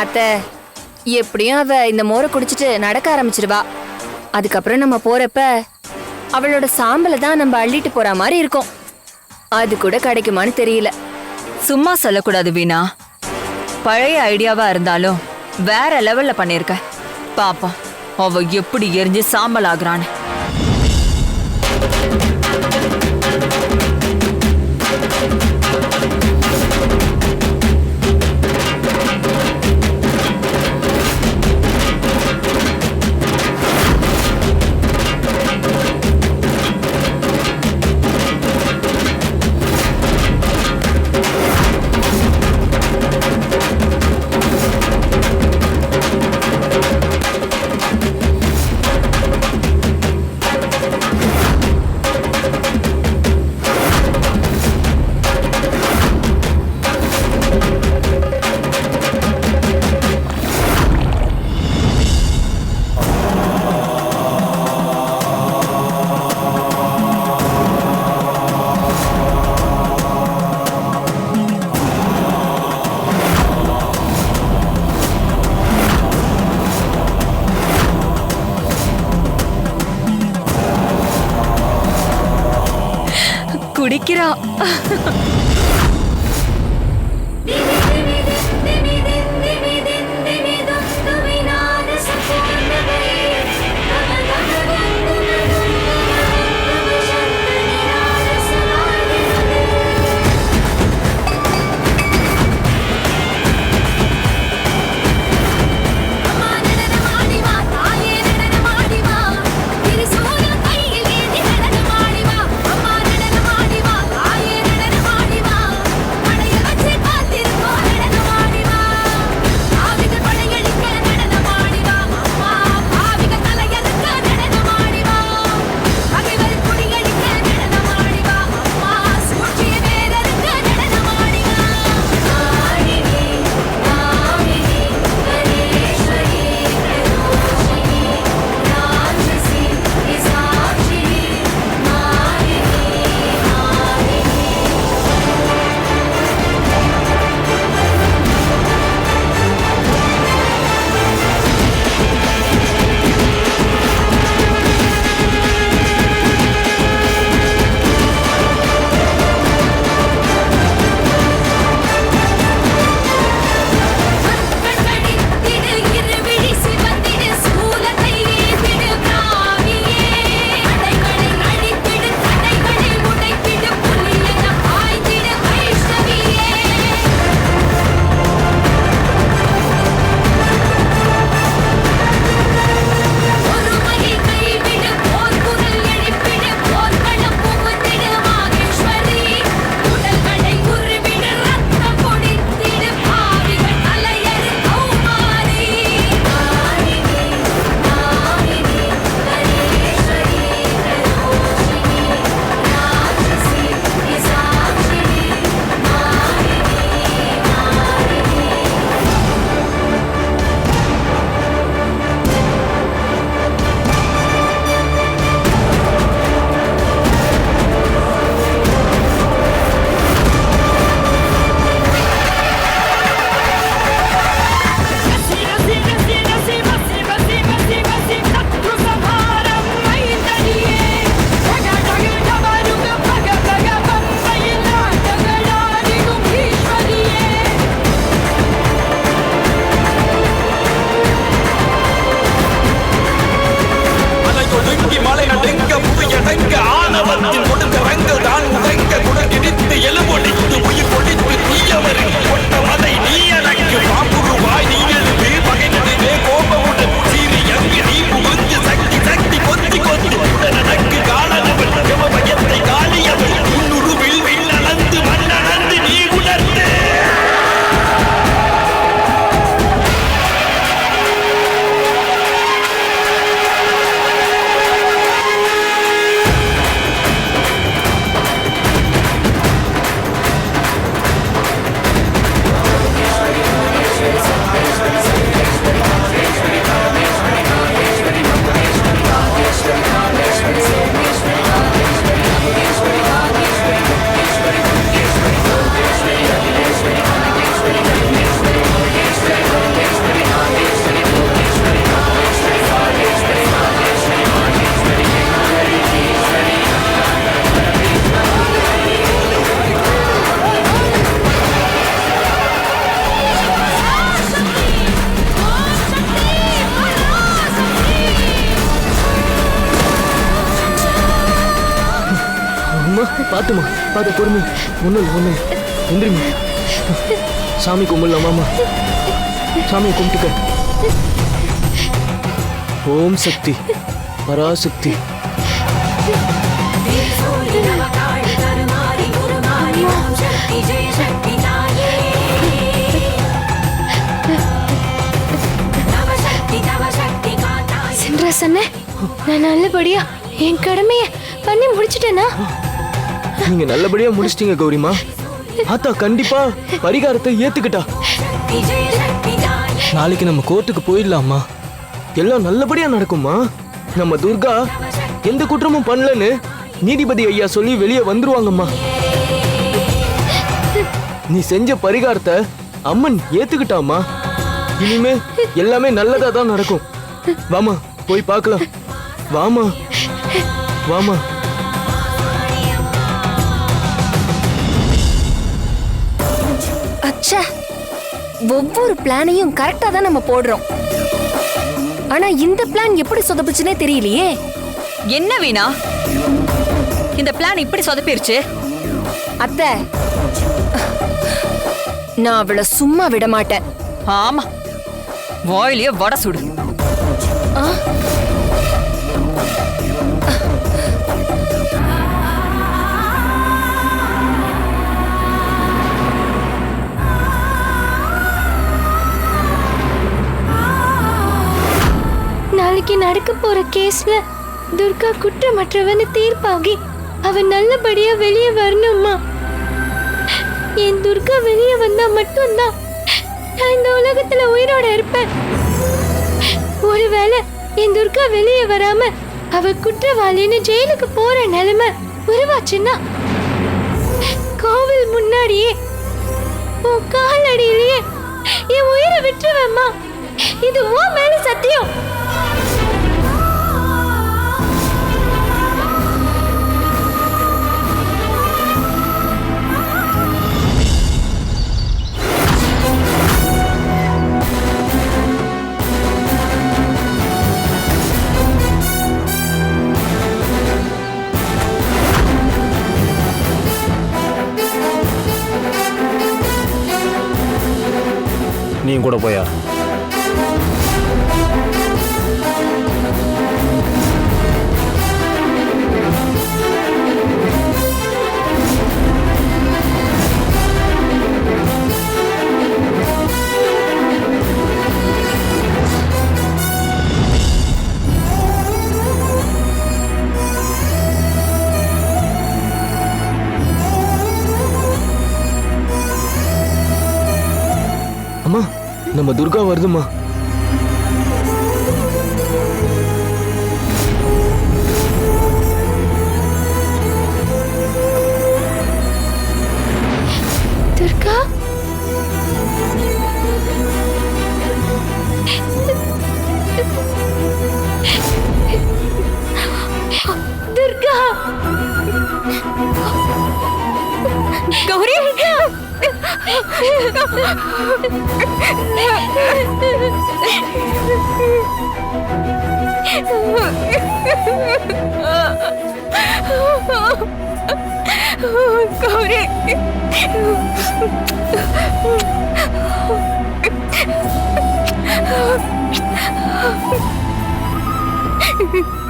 அத்தை எப்படியும் அவ இந்த மோரை குடிச்சிட்டு நடக்க ஆரம்பிச்சிடுவா அதுக்கப்புறம் நம்ம போறப்ப அவளோட சாம்பலை தான் நம்ம அள்ளிட்டு போற மாதிரி இருக்கும். அது கூட கிடைக்குமான்னு தெரியல. சும்மா சொல்லக்கூடாது வீணா. பழைய ஐடியாவா இருந்தாலும் வேற லெவல்ல பண்ணிருக்க. பாப்போம் அவ எப்படி எரிஞ்சு சாம்பல் ஆகுறான்னு குடிக்கிறா பார்த்துமா பார்த்து பொறுமை. ஒன்றும் இல்லை ஒன்றும் இல்லை சாமி கும்பிடலாமாம்மா சாமியை கும்பிட்டுக்க. ஓம் சக்தி. பராசக்தி. சென்றா அண்ணன் நான் நல்லபடியா என் கடமையை பண்ணி முடிச்சிட்டேனா? நீங்க நல்லபடியா முடிச்சிட்டீங்க கௌரிமா. ஆத்தா கண்டிப்பா பரிகாரத்தை ஏத்துக்கிட்டா. நாளைக்கு நம்ம கோர்ட்டுக்கு போயிடலாமா? எல்லாம் நல்லபடியா நடக்குமா? நம்ம துர்கா எந்த குற்றமும் பண்ணலன்னு நீதிபதி ஐயா சொல்லி வெளியே வந்துருவாங்கம்மா. நீ செஞ்ச பரிகாரத்தை அம்மன் ஏத்துக்கிட்டாமா இனிமே எல்லாமே நல்லதா தான் நடக்கும். வாமா போய் பார்க்கலாம். வாமா வாமா. ஒவ்வொரு பிளானையும் கரெக்டா தான் நம்ம போடுறோம். ஆனா இந்த பிளான் எப்படி சொதப்புச்சுனே தெரியலையே. என்ன வீணா? இந்த பிளான் இப்படி சொதப்பிருச்சு? அத்தை நான் அவளை சும்மா விட மாட்டேன். ஆமா. வாயிலேயே வடை சுடு. நடக்க போற கேஸ்ல துர்கா குற்றமற்றவன்னு தீர்ப்பாகி அவன் நல்லபடியா வெளியே வரணுமா? என் துர்கா வெளியே வந்தா மட்டும்தான் நான் இந்த உலகத்துல உயிரோட இருப்பேன். ஒருவேளை என் துர்கா வெளியே வராம அவ குற்றவாளின்னு ஜெயிலுக்கு போற நிலைமை உருவாச்சுன்னா கோவில் முன்னாடியே உன் காலடியிலேயே என் உயிரை விட்டுருவேம்மா. இது உன் மேல சத்தியம். கூட போயா நம்ம துர்கா வருதுமா துர்கா? துர்கா! கௌரி கௌரி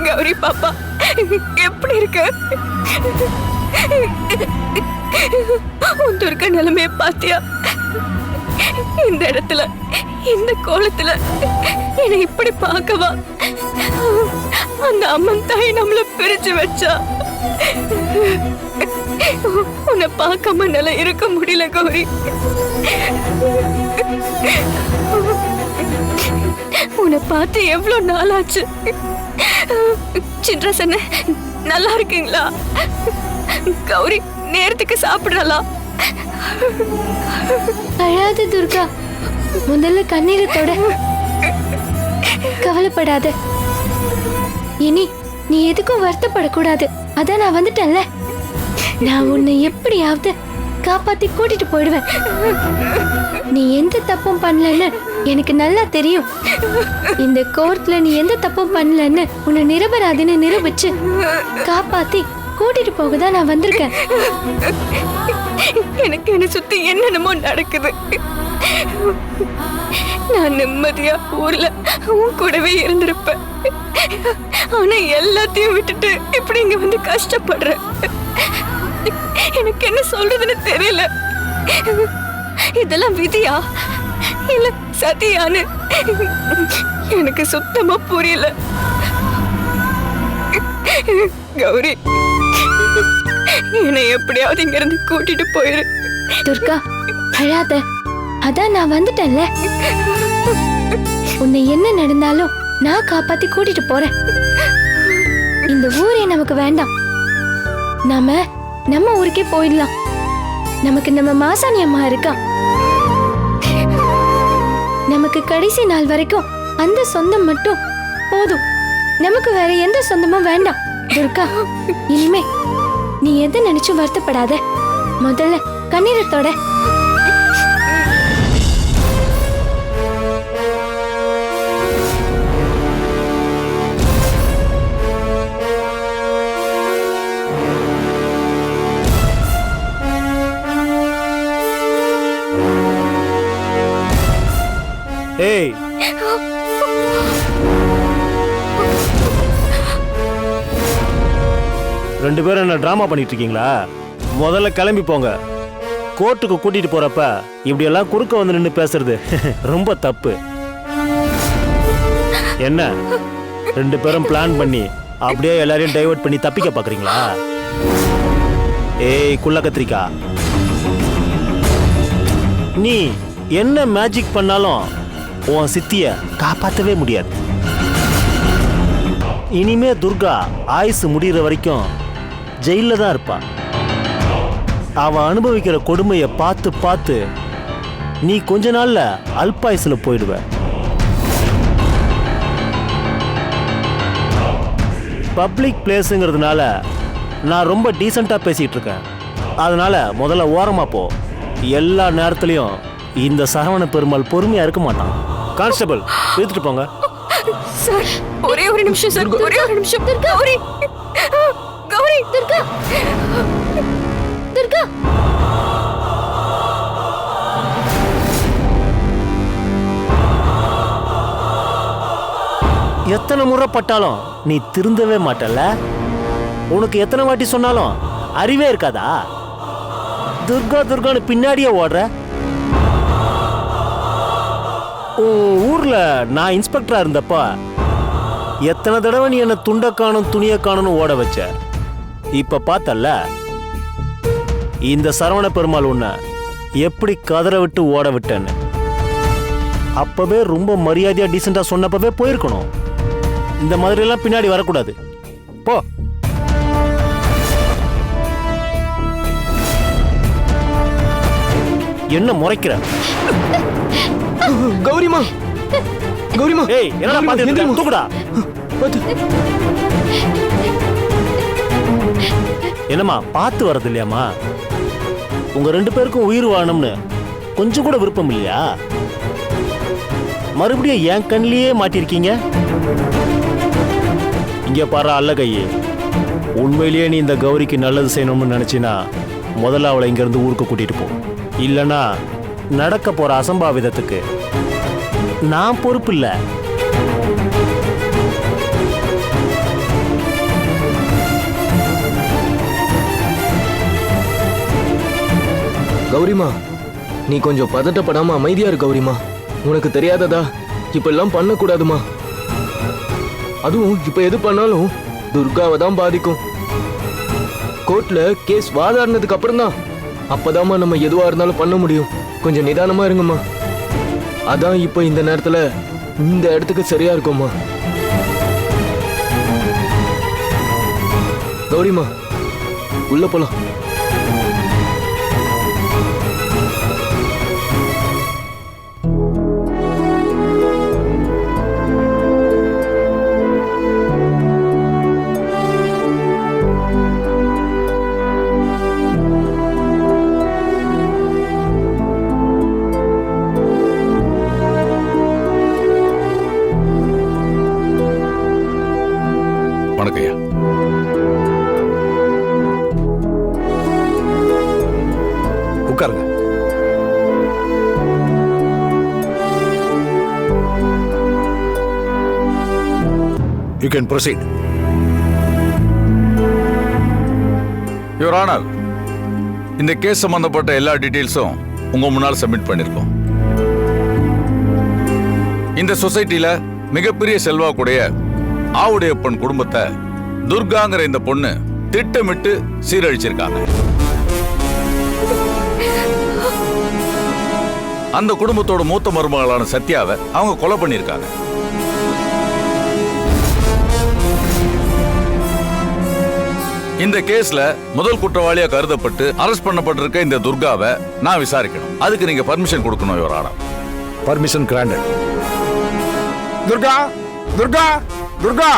கௌரி பாப்பா எப்படி இருக்க? உன் துர்க்க நிலைமைய பாத்தியா இந்த இடத்துல இந்த கோலத்துல என்னை இப்படி பார்க்கவா? அந்த அம்மன் தாய் நம்மள பிரிச்சு வச்சா. உன்னை பார்க்காம என்னால இருக்க முடியல கௌரி. உன்னை பார்த்து எவ்வளவு நாளாச்சு? சின்ன சொன்ன நல்லா இருக்கீங்களா? கௌரி நேரத்துக்கு சாப்பிடலாம். அழாத துர்கா முதல்ல கண்ணீரை தொட கவலைப்படாத. இனி நீ எதுக்கும் வருத்தப்படக்கூடாது. அதான் நான் வந்துட்டேன்ல. நான் உன்னை எப்படியாவது காப்பாத்தி கூட்டிட்டு போயிடுவேன். நீ எந்த தப்பும் பண்ணலன்னு எனக்கு நல்லா தெரியும். இந்த கோர்ட்ல நீ எந்த தப்பும் பண்ணலன்னு உன்னை நிரபராதின்னு நிரூபிச்சு காப்பாத்தி கூட்டிட்டு போக தான் நான் வந்திருக்கேன். எனக்கு என்ன சுத்தி என்னென்னமோ நடக்குது. நான் நிம்மதியா ஊர்ல உன் கூடவே இருந்திருப்பேன். ஆனா எல்லாத்தையும் விட்டுட்டு இப்படி இங்க வந்து கஷ்டப்படுறேன். எனக்கு என்ன சொல்றதுன்னு தெரியல. இதெல்லாம் விதியா? இல்ல சதியான்னு எனக்கு சுத்தமா புரியல. கௌரி. என்னை எப்படியாவது இங்க இருந்து கூட்டிட்டு போயிரு. துர்கா அழாத. அதான் நான் வந்துட்டேன்ல. உன்னை என்ன நடந்தாலும் நான் காப்பாத்தி கூட்டிட்டு போறேன். இந்த ஊரே நமக்கு வேண்டாம். நாம நம்ம ஊருக்கே போயிடலாம். நமக்கு நம்ம மாசாணி அம்மா இருக்கா? நமக்கு கடைசி நாள் வரைக்கும் அந்த சொந்தம் மட்டும் போதும். நமக்கு வேற எந்த சொந்தமும் வேண்டாம். துர்கா இனிமே நீ எதை நினைச்சு வருத்தப்படாத. முதல்ல கண்ணீரத்தோட ஏய் ரெண்டு பேரும் என்ன ட்ராமா பண்ணிட்டு இருக்கீங்களா முதல்ல கிளம்பி போங்க. கோர்ட்டுக்கு கூட்டிட்டு போறப்ப இப்படியெல்லாம் குறுக்க வந்து நின்று பேசுறது ரொம்ப தப்பு. என்ன? ரெண்டு பேரும் பிளான் பண்ணி அப்படியே எல்லாரையும் டைவர்ட் பண்ணி தப்பிக்க பாக்குறீங்களா ஏய் குள்ள கத்திரிக்கா. நீ என்ன மேஜிக் பண்ணாலும் உன் சித்திய காப்பாற்றவே முடியாது. இனிமே துர்கா ஆயுசு முடிகிற வரைக்கும் ஜெயில தான் இருப்பான் அவன் அனுபவிக்கிற கொடுமையை பார்த்து பார்த்து நீ கொஞ்ச நாள்ல அல்பாயுசுல போயிடுவ. பப்ளிக் பிளேஸுங்கிறதுனால நான் ரொம்ப டீசெண்டாக பேசிகிட்டு இருக்கேன் அதனால் முதல்ல ஓரமாக போ. எல்லா நேரத்துலையும் இந்த சரவண பெருமாள் பொறுமையாக இருக்க மாட்டான். கான்ஸ்டபிள் இழுத்துட்டு போங்க. சார் ஒரே ஒரு நிமிஷம் சார் ஒரே ஒரு நிமிஷம். ஒரே துர்கா! துர்கா! எத்தனை முறை பட்டாலும் நீ திருந்தவே மாட்டல்ல? உனக்கு எத்தனை வாட்டி சொன்னாலும் அறிவே இருக்காதா? துர்கா துர்கான்னு பின்னாடியே ஓடுற? உன் ஊர்ல நான் இன்ஸ்பெக்டரா இருந்தப்ப எத்தனை தடவை நீ என்ன துண்டை காணும் துணியை காணும்னு ஓட வச்ச? இப்ப பார்த்தல்ல. இந்த சரவண பெருமாள் உன்னை எப்படி கதற விட்டு ஓட விட்டேன்னு. அப்பவே ரொம்ப மரியாதையா டீசெண்டா சொன்னப்பவே போயிருக்கணும். இந்த மாதிரி எல்லாம் பின்னாடி வரக்கூடாது. போ. என்ன முறைக்கிற? கௌரிமா. கௌரிமா. ஏய் என்னடா? எந்திரிம்மா. தூக்குடா. பாத்து. என்னம்மா பார்த்து வர்றது இல்லையாம்மா உங்க ரெண்டு பேருக்கும் உயிர் வாழணும்னு கொஞ்சம் கூட விருப்பம் இல்லையா? மறுபடியும் என் கண்ணிலேயே மாட்டிருக்கீங்க இங்கே பாரு அல்ல கையே உண்மையிலேயே நீ இந்த கௌரிக்கு நல்லது செய்யணும்னு நினச்சினா முதல்ல அவளை இங்க இருந்து ஊருக்கு கூட்டிட்டு போ. இல்லைன்னா நடக்க போற அசம்பாவிதத்துக்கு. நான் பொறுப்பு இல்லை. கௌரிமா நீ கொஞ்சம் பதட்டப்படாம அமைதியா இரு கௌரிமா. உனக்கு தெரியாததா? இப்பெல்லாம் பண்ணக்கூடாதுமா. அதுவும் இப்ப எது பண்ணாலும் துர்காவை தான் பாதிக்கும். கோர்ட்ல கேஸ் வாதாடினதுக்கு அப்புறம் தான் அப்பதாமா நம்ம எதுவா இருந்தாலும் பண்ண முடியும். கொஞ்சம் நிதானமா இருங்கம்மா. அதான் இப்ப இந்த நேரத்துல இந்த இடத்துக்கு சரியா இருக்கும்மா. கௌரிமா உள்ள போலாம். You can proceed your honour இந்த கேஸ் சம்பந்தப்பட்ட எல்லா டீட்டெயில்ஸும் உங்க முன்னால் சப்மிட் பண்ணிருக்கோம். இந்த சொசைட்டில மிகப்பெரிய செல்வாக்குடைய ஆவுடையப்பன் குடும்பத்தை துர்காங்கிற இந்த பொண்ணு திட்டமிட்டு சீரழிச்சிருக்காங்க. அந்த குடும்பத்தோட மூத்த மருமகளான சத்யாவை அவங்க கொலை பண்ணியிருக்காங்க இந்த கேஸ்ல முதல் குற்றவாளியா கருதப்பட்டு அரெஸ்ட் பண்ணப்பட்டிருக்க இந்த துர்காவை நான் விசாரிக்கணும். அதுக்கு நீங்க பர்மிஷன் கொடுக்கணும் your honour permission granted Durga Durga Durga.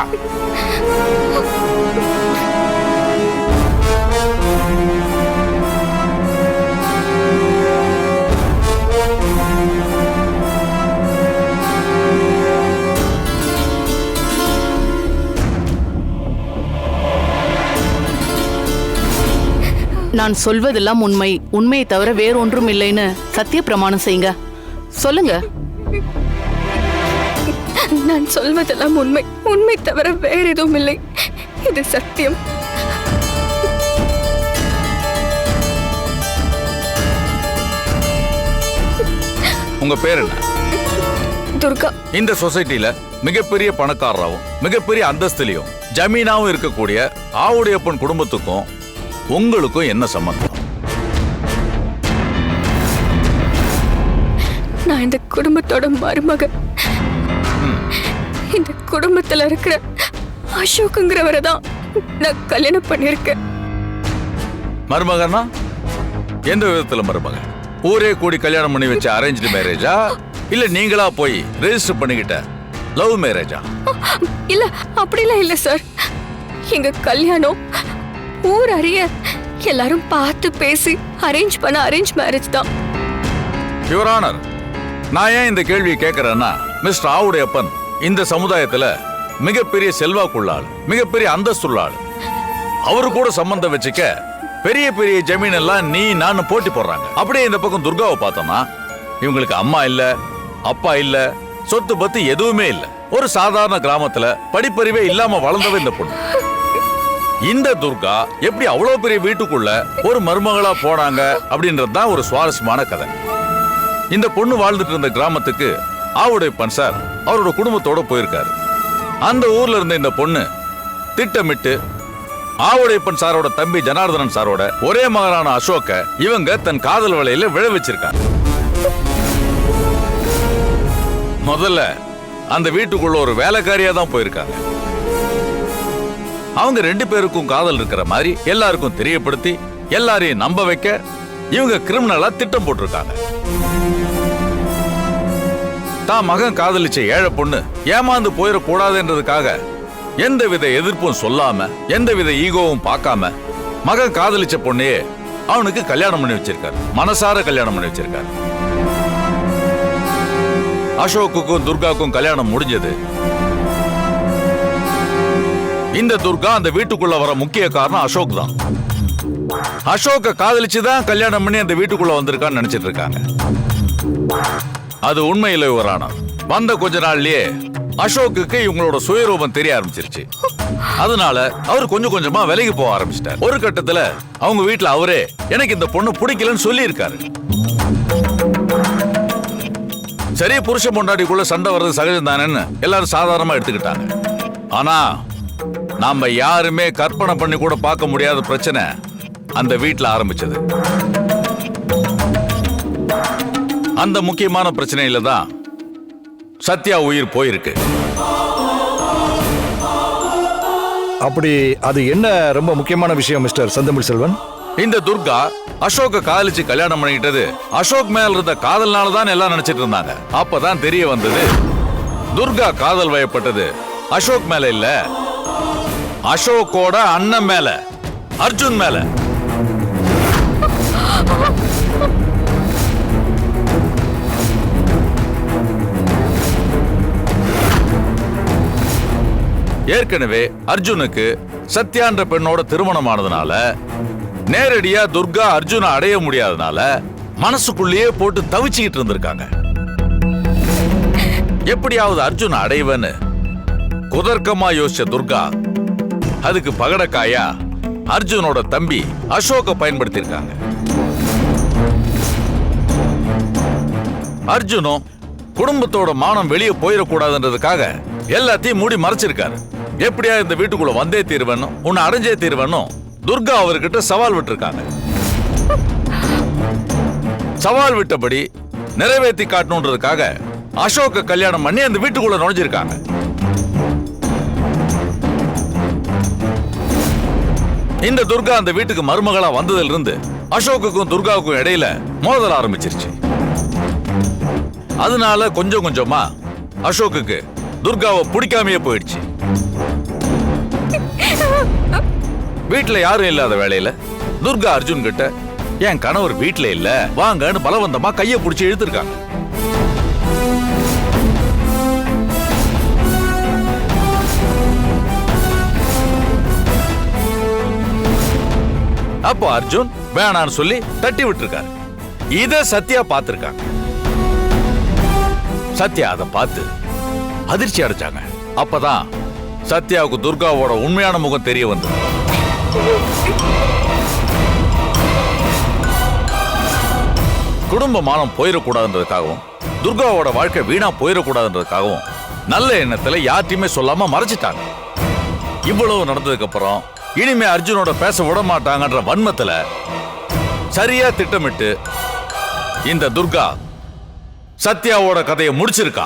நான் சொல்வதெல்லாம் உண்மை. உண்மையை தவிர வேறொன்றும் இல்லைன்னு சத்திய பிரமாணம் செய்யுங்க. சொல்லுங்க. நான் சொல்வதெல்லாம் உண்மை. உண்மை தவிர வேற எதுவும் இல்லை. இது சத்தியம். உங்க பேர் என்ன? துர்கா. இந்த சொசைட்டில மிகப்பெரிய பணக்காரராகவும் மிகப்பெரிய அந்தஸ்திலையும் ஜமீனாவும் இருக்கக்கூடிய ஆவுடையப்பன் குடும்பத்துக்கும் உங்களுக்கும் என்ன சம்பந்தம்? நான் இந்த குடும்பத்தோட மருமக இந்த குடும்பத்துல இருக்கிற அசோக்குங்கிறவரை தான் நான் கல்யாணம் பண்ணியிருக்கேன். மருமகன்னா எந்த விதத்துல மருமகன்? ஊரே கூடி கல்யாணம் பண்ணி வச்ச அரேஞ்ச்டு மேரேஜா இல்ல நீங்களா போய் ரெஜிஸ்டர் பண்ணிக்கிட்ட லவ் மேரேஜா இல்ல அப்படிலாம் இல்ல சார். எங்க கல்யாணம் ஊர் எல்லாரும் பார்த்து பேசி அரேஞ்ச் பண்ண அரேஞ்ச் மேரேஜ் தான். யுவர் ஆனர் நான் ஏன் இந்த கேள்வியை கேட்கறேன்னா மிஸ்டர் ஆவுடையப்பன் இந்த சமுதாயத்துல மிகப்பெரிய செல்வாக்குள்ளாள் மிகப்பெரிய அந்தஸ்துள்ளாள். அவரு கூட சம்பந்தம் வச்சுக்க பெரிய பெரிய ஜமீன் எல்லாம் நீ நான் போட்டி போடுறாங்க. அப்படியே இந்த பக்கம் துர்காவை பார்த்தோம்னா இவங்களுக்கு அம்மா இல்ல அப்பா இல்ல சொத்து பத்து எதுவுமே இல்ல. ஒரு சாதாரண கிராமத்துல படிப்பறிவே இல்லாம வளர்ந்தவ இந்த பொண்ணு. இந்த துர்கா எப்படி அவ்வளவு பெரிய வீட்டுக்குள்ள ஒரு மருமகளா போனாங்க அப்படின்றது தான் ஒரு சுவாரஸ்யமான கதை. இந்த பொண்ணு வாழ்ந்துட்டு இருந்த கிராமத்துக்கு ஆவுடையப்பன் சார் அவரோட குடும்பத்தோட போயிருக்காரு. அந்த ஊர்ல இருந்த இந்த பொண்ணு திட்டமிட்டு ஆவுடையப்பன் சாரோட தம்பி ஜனார்தனன் சாரோட ஒரே மகனான அசோக்க இவங்க தன் காதல் வலையில விழ வச்சிருக்காங்க. முதல்ல அந்த வீட்டுக்குள்ள ஒரு வேலைக்காரியா தான் போயிருக்காங்க. அவங்க ரெண்டு பேருக்கும் காதல் இருக்கிற மாதிரி எல்லாருக்கும் தெரியப்படுத்தி எல்லாரையும் நம்ப வைக்க இவங்க கிரிமினலா திட்டம் போட்டிருக்காங்க. தான் மகன் காதலிச்ச ஏழை பொண்ணு ஏமாந்து போயிடக்கூடாதுன்றதுக்காக எந்தவித எதிர்ப்பும் சொல்லாம எந்தவித ஈகோவும் பார்க்காம மகன் காதலிச்ச பொண்ணையே அவனுக்கு கல்யாணம் பண்ணி வச்சிருக்காரு. மனசார கல்யாணம் பண்ணி வச்சிருக்காரு. அசோக்குக்கும் துர்காக்கும் கல்யாணம் முடிஞ்சது. இந்த துர்கா அந்த வீட்டுக்குள்ள வர முக்கிய காரணம் அசோக் தான். அசோக்க காதலிச்சு தான் கல்யாணம் பண்ணி அந்த வீட்டுக்குள்ள வந்திருக்கான்னு நினைச்சிட்டு இருக்காங்க. அது உண்மையில இவரானா வந்த கொஞ்ச நாள்லயே அசோக்குக்கு இவங்களோட சுயரூபம் தெரிய ஆரம்பிச்சிருச்சு. அதனால அவர் கொஞ்சம் கொஞ்சமா விலகி போக ஆரம்பிச்சிட்டார். ஒரு கட்டத்துல அவங்க வீட்டுல அவரே எனக்கு இந்த பொண்ணு பிடிக்கலன்னு சொல்லி இருக்காரு சரி புருஷ பொண்டாட்டிக்குள்ள சண்டை வர்றது சகஜம் தானேன்னு எல்லாரும் சாதாரணமா எடுத்துக்கிட்டாங்க. ஆனா நாம யாருமே கற்பனை பண்ணி கூட பார்க்க முடியாத பிரச்சனை அந்த வீட்ல ஆரம்பிச்சது. அந்த முக்கியமான பிரச்சனையில தான் சத்யா உயிர் போயிருக்கு. அப்படி அது என்ன ரொம்ப முக்கியமான விஷயம் மிஸ்டர் செந்தமிழ் செல்வன்? இந்த துர்கா அசோக்க காதலிச்சு கல்யாணம் பண்ணிக்கிட்டது. அசோக் மேல இருந்த காதல்னால தான் எல்லாம் நினைச்சிட்டு இருந்தாங்க. அப்பதான் தெரிய வந்தது துர்கா காதல் வயப்பட்டது. அசோக் மேல இல்ல. அசோக்கோட அண்ணன் மேல அர்ஜுன் மேல. ஏற்கனவே அர்ஜுனுக்கு சத்யான்ற பெண்ணோட திருமணம் ஆனதுனால நேரடியா துர்கா அர்ஜுனை அடைய முடியாதனால மனசுக்குள்ளேயே போட்டு தவிச்சுக்கிட்டு இருந்திருக்காங்க. எப்படியாவது அர்ஜுன் அடைவன்னு குதர்க்கமா யோசிச்ச துர்கா அதுக்கு பகடக்காயா அர்ஜுனோட தம்பி அசோக பயன்படுத்தியிருக்காங்க. அர்ஜுனும் குடும்பத்தோட மானம் வெளியே போயிடக்கூடாதுன்றதுக்காக எல்லாத்தையும் மூடி மறைச்சிருக்காரு. எப்படியா இந்த வீட்டுக்குள்ள வந்தே தீர்வேனும் உன்னை அடைஞ்சே தீர்வனும் துர்கா அவர்கிட்ட சவால் விட்டுருக்காங்க. சவால் விட்டபடி நிறைவேற்றி காட்டணுன்றதுக்காக அசோக கல்யாணம் பண்ணி அந்த வீட்டுக்குள்ள நுழைஞ்சிருக்காங்க. இந்த துர்கா அந்த வீட்டுக்கு மருமகளா வந்ததிலிருந்து இருந்து அசோக்குக்கும் துர்காவுக்கும் இடையில மோதல் ஆரம்பிச்சிருச்சு. அதனால கொஞ்சம் கொஞ்சமா அசோக்குக்கு துர்காவை பிடிக்காமையே போயிடுச்சு. வீட்டுல யாரும் இல்லாத வேலையில துர்கா அர்ஜுன் கிட்ட என் கணவர் வீட்டுல இல்ல? வாங்கன்னு பலவந்தமா கைய பிடிச்சி இழுத்துருக்காங்க. அப்போ அர்ஜுன் வேணான்னு சொல்லி தட்டி விட்டுருக்காரு. இத சத்யா பார்த்திருக்காங்க. சத்யா அதை பார்த்து அதிர்ச்சி அடைச்சாங்க. அப்பதான் சத்யாவுக்கு துர்காவோட உண்மையான முகம் தெரிய வந்தது. குடும்ப மானம் போயிடக்கூடாதுன்றதுக்காகவும் துர்காவோட வாழ்க்கை வீணா போயிடக்கூடாதுன்றதுக்காகவும் நல்ல எண்ணத்துல யார்ட்டையுமே சொல்லாம மறைச்சிட்டாங்க. இவ்வளவு நடந்ததுக்கு அப்புறம் இனிமே அர்ஜுனோட பேச விட மாட்டாங்கன்ற வன்மத்துல சரியா திட்டமிட்டு இந்த துர்கா சத்யாவோட கதையை முடிச்சிருக்கா.